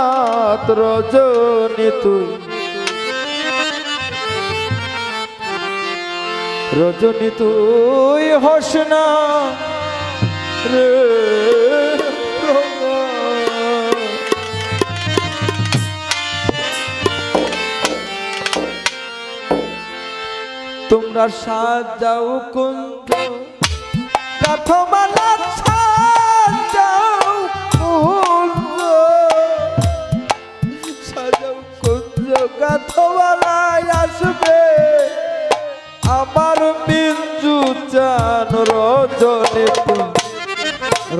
নাথ রজনী তুই রজনী তুই হস না রে। তোমরা সাজাও কুঞ্জ গাথমালা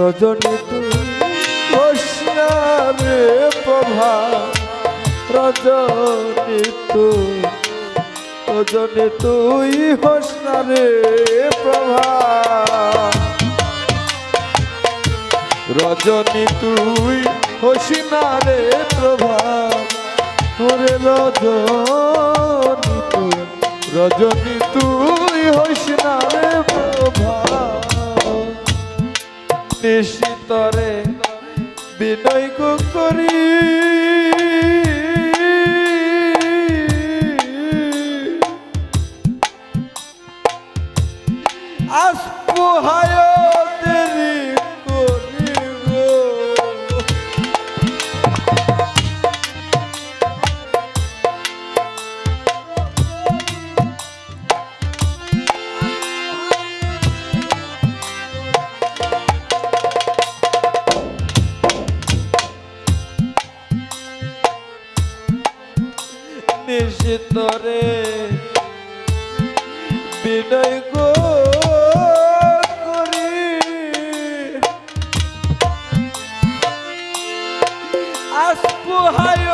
রজনী তুই রে প্রভা, রজনী তুই রজনী তুই হোসনা রে প্রভা। রজনী তুই হোসনা রে প্রভা, ওরে রজনী তুই রজনী তুই হোসনারে প্রভা। নিশিতরে বিনয় করি আসপোহায় দেরি নিশিতরে বিনয় গো করি। আসপোহায়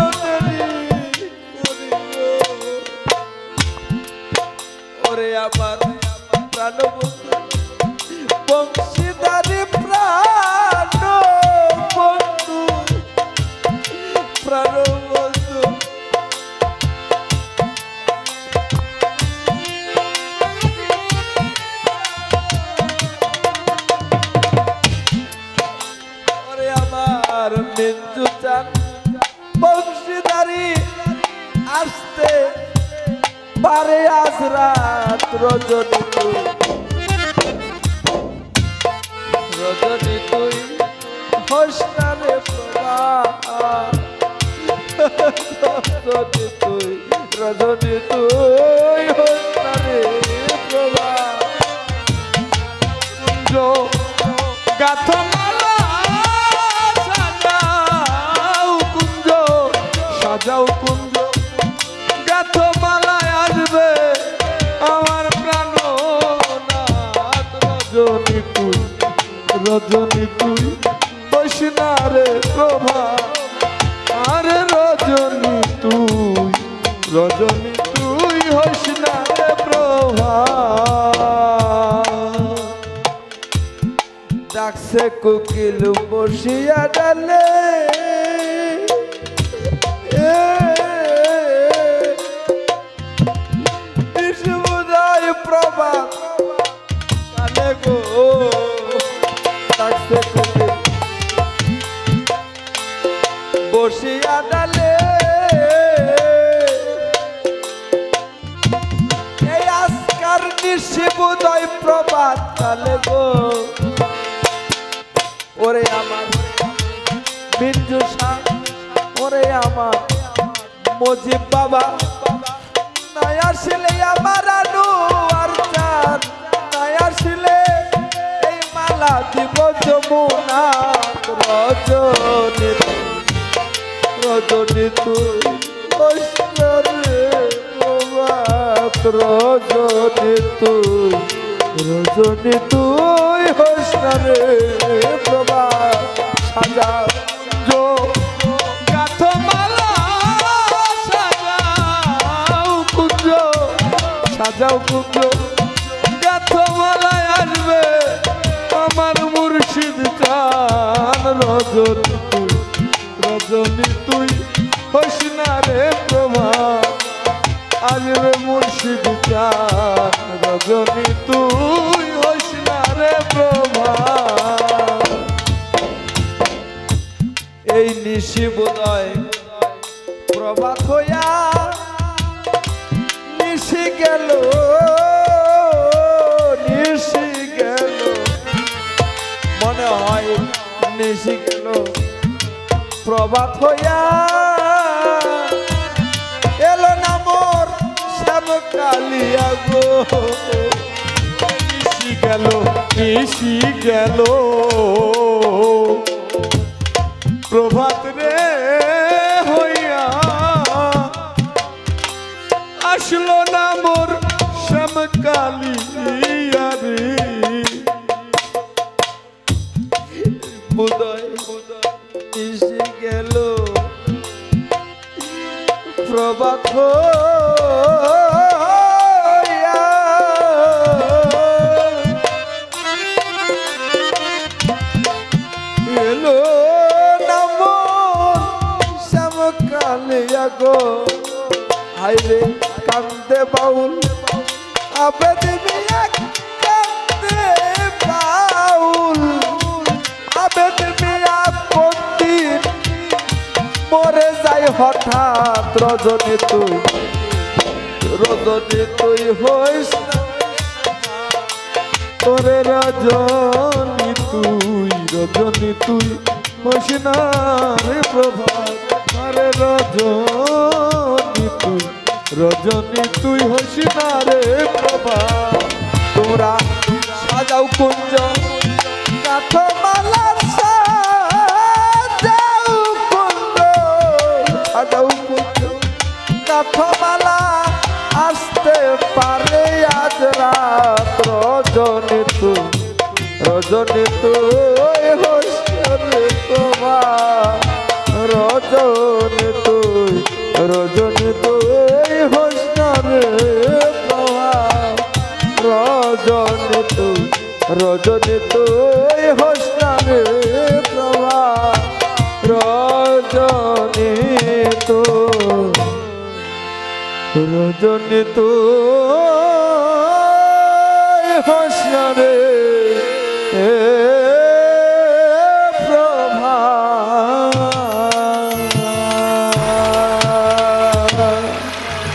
ওরে আমার প্রাণবন্ধু আমার মিঞ্জু চান বংশীদারি আসতে পারে আজ রাত রজনী রজনী তুই হোসনারে রজনী তুই রজনী তুই প্রভা কুঞ্জ রজনী তুই বসনা রে প্রভা। আরে রজনী তুই রজনী তুই হসনা রে প্রভা। ডাকছে কোকিল বসিয়া ডালে। এ, ডাকছে কোকিল বসিয়া ডালে এই আজকার নিশিবুদয় প্রভাত কালে বাবা। নাই আসলে আমার আনু আর চাঁদ, নাই আসলে মালা দিব যমুনা রজনী রজনী তুই রজনী তুই রজনী তুই হোসরে প্রভাত সাজা সাজাও কুঞ্জ। সাজাও কুঞ্জ। রজনী তুই রজনী তুই হোসনা রে প্রভাত। আসবে মুর্শিদ চান রজনী তুই হোসনা রে প্রভাত। এই নিশি বোধয় প্রভাত হইয়া নিশি গেল নিশি গেল। মনে হয় নিশি প্রভাত হইয়া এলো না মোর শ্যাম কালিয়া গো। নিশি গেল নিশি গেল। প্রভাত রে হইয়া আসলো না মোর শ্যাম কালিয়া রে। উদয় প্রভাত এলো নাম শ্যাম কালিয়া গো হাইরে কান্দে বাউল আবেদ রজনী তুই রজনী তুই হইস। তোরে রজনী তুই রজনী তুই হইস না রে প্রভাত আরে রজনী তুই রজনী তুই হইস না রে পারে আজ রাত, রজনী তুই রজনী হোসরে তোমার। রজনী তুই রজনী তুই হোসরে তোমার। রজনী তুই রজনী তুই দুজন তো ভাষা রে।